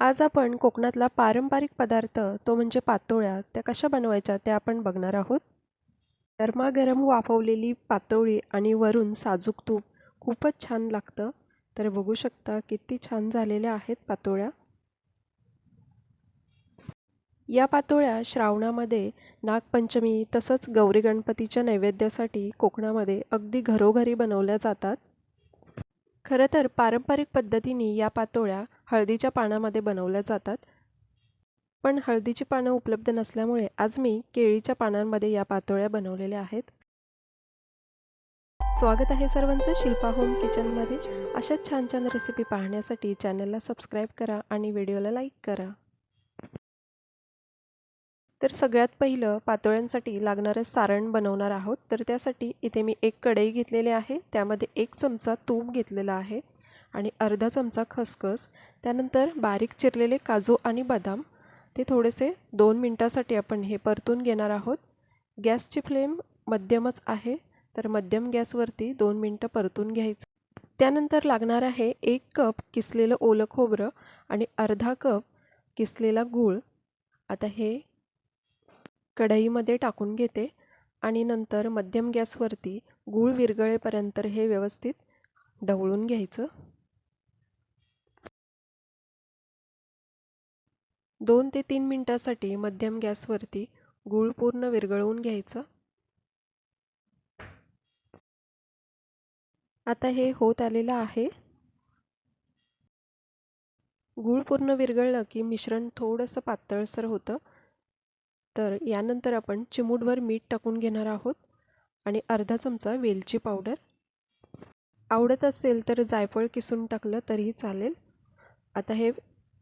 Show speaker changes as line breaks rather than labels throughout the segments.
आज आपण कोकणातला पारंपरिक पदार्थ तो म्हणजे पातोळ्या त्या कशा बनवायच्या त्या आपण बघणार आहोत. गरमागरम वाफवलेली पातोळी आणि वरून साजूक तूप खूपच छान लागतं. तर बघू शकता किती छान झालेल्या आहेत पातोळ्या. या पातोळ्या श्रावणामध्ये नागपंचमी तसंच गौरी गणपतीच्या नैवेद्यासाठी कोकणामध्ये अगदी घरोघरी बनवल्या जातात. खरं तर पारंपरिक पद्धतीने या पातोळ्या हळदीच्या पानामध्ये बनवल्या जातात. पण हळदीची पानं उपलब्ध नसल्यामुळे आज मी केळीच्या पानांमध्ये या पातोळ्या बनवलेल्या आहेत. स्वागत आहे सर्वांचं शिल्पा होम किचनमध्ये. अशाच छान छान रेसिपी पाहण्यासाठी चॅनलला सबस्क्राईब करा आणि व्हिडिओला लाईक करा. तर सगळ्यात पहिलं पातोळ्यांसाठी लागणारं सारण बनवणार आहोत. तर त्यासाठी इथे मी एक कढई घेतलेली आहे. त्यामध्ये एक चमचा तूप घेतलेला आहे आणि अर्धा चमचा खसखस. त्यानंतर बारीक चिरलेले काजू आणि बदाम. ते थोडेसे दोन मिनटासाठी आपण हे परतून घेणार आहोत. गॅसची फ्लेम मध्यमच आहे. तर मध्यम गॅसवरती दोन मिनटं परतून घ्यायचं. त्यानंतर लागणार आहे एक कप किसलेलं ओलं खोबरं आणि अर्धा कप किसलेला गूळ. आता हे कढईमध्ये टाकून घेते आणि नंतर मध्यम गॅसवरती गूळ विरगळेपर्यंत हे व्यवस्थित ढवळून घ्यायचं. दोन ते तीन मिनटासाठी मध्यम गॅसवरती गूळ पूर्ण विरघळवून घ्यायचं. आता हे होत आलेलं आहे. गूळ पूर्ण विरघळलं की मिश्रण थोडंसं पातळसर होतं. तर यानंतर आपण चिमूटभर मीठ टाकून घेणार आहोत आणि अर्धा चमचा वेलची पावडर. आवडत असेल तर जायफळ किसून टाकलं तरीही चालेल. आता हे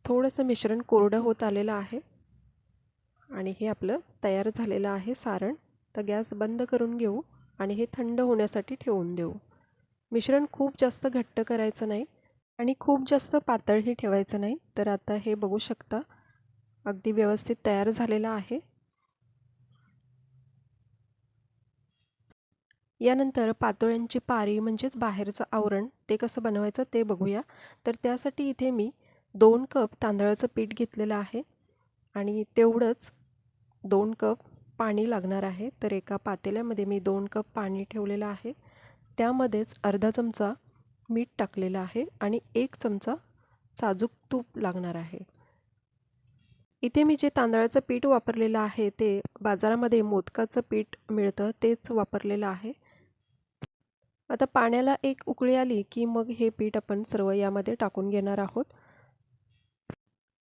थोडंसं मिश्रण कोरडं होत आलेलं आहे. आणि हे आपलं तयार झालेलं आहे सारण. तर गॅस बंद करून घेऊ आणि हे थंड होण्यासाठी ठेवून देऊ. मिश्रण खूप जास्त घट्ट करायचं नाही आणि खूप जास्त पातळही ठेवायचं नाही. तर आता हे बघू शकता. अगदी व्यवस्थित तयार झालेलं आहे. यानंतर पातोळ्यांची पारी म्हणजेच बाहेरचं आवरण ते कसं बनवायचं ते बघूया. तर त्यासाठी इथे मी दोन कप तांदळाचं पीठ घेतलेलं आहे आणि तेवढंच दोन कप पाणी लागणार आहे. तर एका पातेल्यामध्ये मी दोन कप पाणी ठेवलेलं आहे. त्यामध्येच अर्धा चमचा मीठ टाकलेलं आहे आणि एक चमचा साजूक तूप लागणार आहे. इथे मी जे तांदळाचं पीठ वापरलेलं आहे ते बाजारामध्ये मोदकाचं पीठ मिळतं तेच वापरलेलं आहे. आता पाण्याला एक उकळी आली की मग हे पीठ आपण सर्व यामध्ये टाकून घेणार आहोत.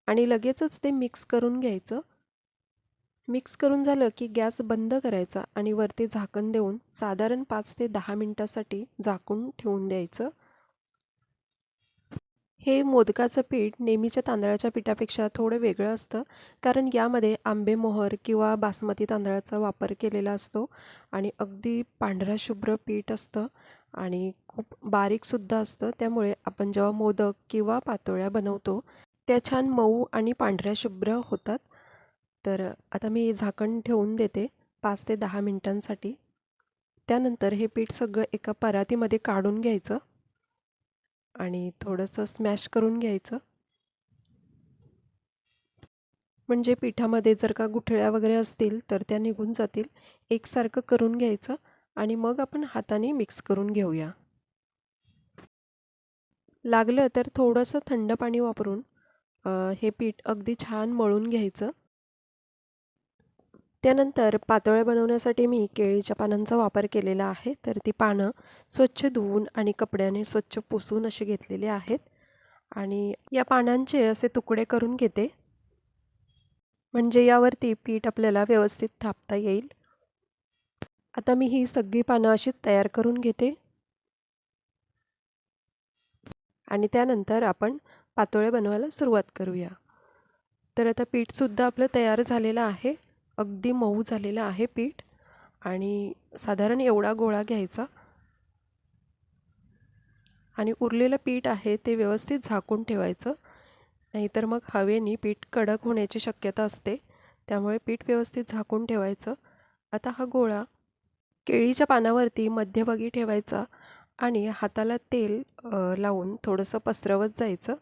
आणि लगेचच ते मिक्स करून घ्यायचं. मिक्स करून झालं की गॅस बंद करायचा आणि वरती झाकण देऊन साधारण पाच ते दहा मिनटासाठी झाकून ठेवून द्यायचं. हे मोदकाचं पीठ नेहमीच्या तांदळाच्या पिठापेक्षा थोडं वेगळं असतं कारण यामध्ये आंबेमोहर किंवा बासमती तांदळाचा वापर केलेला असतो आणि अगदी पांढरा शुभ्र पीठ असतं आणि खूप बारीकसुद्धा असतं. त्यामुळे आपण जेव्हा मोदक किंवा पातोळ्या बनवतो त्या छान मऊ आणि पांढऱ्या शुभ्र होतात. तर आता मी झाकण ठेवून देते पाच ते दहा मिनटांसाठी. त्यानंतर हे पीठ सगळं एका परातीमध्ये काढून घ्यायचं. आणि थोडंसं स्मॅश करून घ्यायचं. म्हणजे पिठामध्ये जर का गुठळ्या वगैरे असतील तर त्या निघून जातील. एकसारखं करून घ्यायचं आणि मग आपण हाताने मिक्स करून घेऊया. लागलं तर थोडंसं थंड पाणी वापरून हे पीठ अगदी छान मळून घ्यायचं. त्यानंतर पातोळ्या बनवण्यासाठी मी केळीच्या पानांचा वापर केलेला आहे. तर ती पानं स्वच्छ धुवून आणि कपड्याने स्वच्छ पुसून असे घेतलेले आहेत. आणि या पानांचे असे तुकडे करून घेते. म्हणजे यावरती पीठ आपल्याला व्यवस्थित थापता येईल. आता मी ही सगळी पानं अशी तयार करून घेते. आणि त्यानंतर आपण पातोळ्या बनवायला सुरुवात करूया. तर आता पीठसुद्धा आपलं तयार झालेलं आहे. अगदी मऊ झालेलं आहे पीठ आणि साधारण एवढा गोळा घ्यायचा. आणि उरलेलं पीठ आहे ते व्यवस्थित झाकून ठेवायचं. नाहीतर मग हवेने पीठ कडक होण्याची शक्यता असते. त्यामुळे पीठ व्यवस्थित झाकून ठेवायचं. आता हा गोळा केळीच्या पानावरती मध्यभागी ठेवायचा आणि हाताला तेल लावून थोडंसं पसरवत जायचं.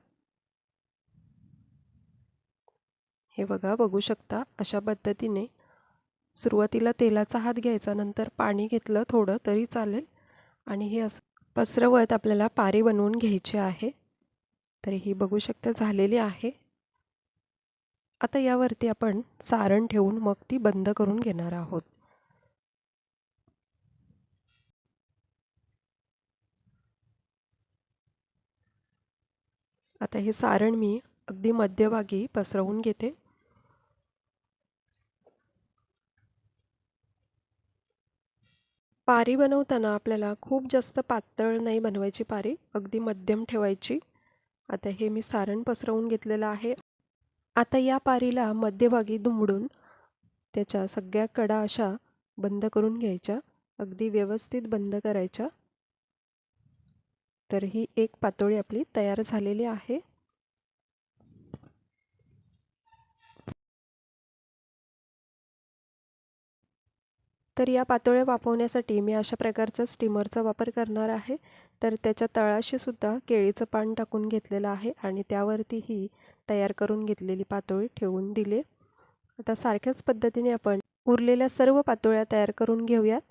हे बघा बघू शकता. अशा पद्धतीने सुरुवातीला तेलाचा हात घ्यायचा नंतर पाणी घेतलं थोडं तरी चालेल. आणि हे असं पसरवत आपल्याला पारी बनवून घ्यायची आहे. तर ही बघू शकता झालेली आहे. आता यावरती आपण सारण ठेवून मग ती बंद करून घेणार आहोत. आता हे सारण मी अगदी मध्यभागी पसरवून घेते. पारी बनवताना आपल्याला खूप जास्त पातळ नाही बनवायची पारी अगदी मध्यम ठेवायची. आता हे मी सारण पसरवून घेतलेलं आहे. आता या पारीला मध्यभागी दुमडून त्याच्या सगळ्या कडा अशा बंद करून घ्यायच्या अगदी व्यवस्थित बंद करायच्या. तर ही एक पातोळी आपली तयार झालेली आहे. तर या पातोळ्या वाफवण्यासाठी मी अशा प्रकारचा स्टीमरचा वापर करणार आहे. तर त्याच्या तळाशीसुद्धा केळीचं पान टाकून घेतलेलं आहे आणि त्यावरती ही तयार करून घेतलेली पातोळी ठेवून दिले. आता सारख्याच पद्धतीने आपण उरलेल्या सर्व पातोळ्या तयार करून घेऊयात.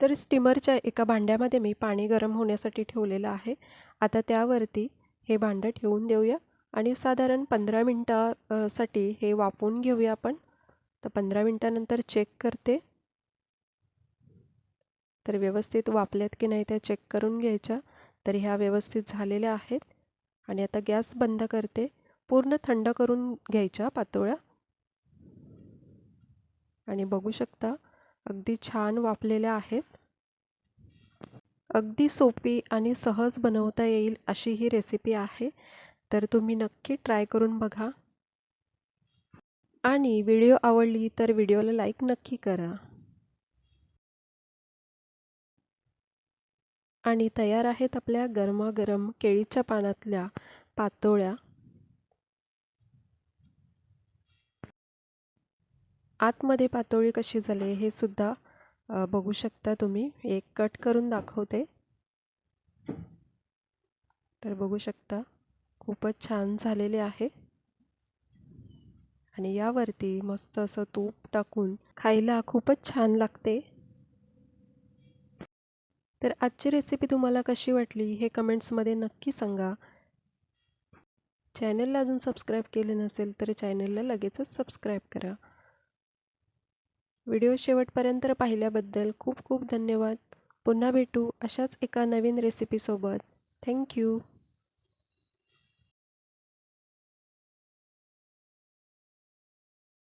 तर स्टीमरच्या एका भांड्यामध्ये मी पाणी गरम होण्यासाठी ठेवलेलं आहे. आता त्यावरती हे भांडं ठेवून देऊया आणि साधारण पंधरा मिनटासाठी हे वाफवून घेऊया आपण. तर पंधरा मिनटानंतर चेक करते. तर व्यवस्थित वापल्यात की नाही त्या चेक करून घ्यायच्या. तर ह्या व्यवस्थित झालेल्या आहेत. आणि आता गॅस बंद करते. पूर्ण थंड करून घ्यायच्या पातोळ्या. आणि बघू शकता अगदी छान वापलेल्या आहेत. अगदी सोपी आणि सहज बनवता येईल अशी ही रेसिपी आहे. तर तुम्ही नक्की ट्राय करून बघा. आणि व्हिडिओ आवडली तर व्हिडिओला लाईक नक्की करा. आणि तयार आहेत आपल्या गरमागरम केळीच्या पानातल्या पातोळ्या. आतमध्ये पातोळी कशी झाली हे सुद्धा बघू शकता तुम्ही. एक कट करून दाखवते. तर बघू शकता खूपच छान झालेले आहे. आणि यावरती मस्त असं तूप टाकून खायला खूपच छान लागते. तर आजची रेसिपी तुम्हाला कशी वाटली हे कमेंट्समध्ये नक्की सांगा. चॅनलला अजून सबस्क्राईब केले नसेल तर चॅनलला लगेचच सबस्क्राईब करा. व्हिडिओ शेवटपर्यंत पाहिल्याबद्दल खूप खूप धन्यवाद. पुन्हा भेटू अशाच एका नवीन रेसिपीसोबत थँक्यू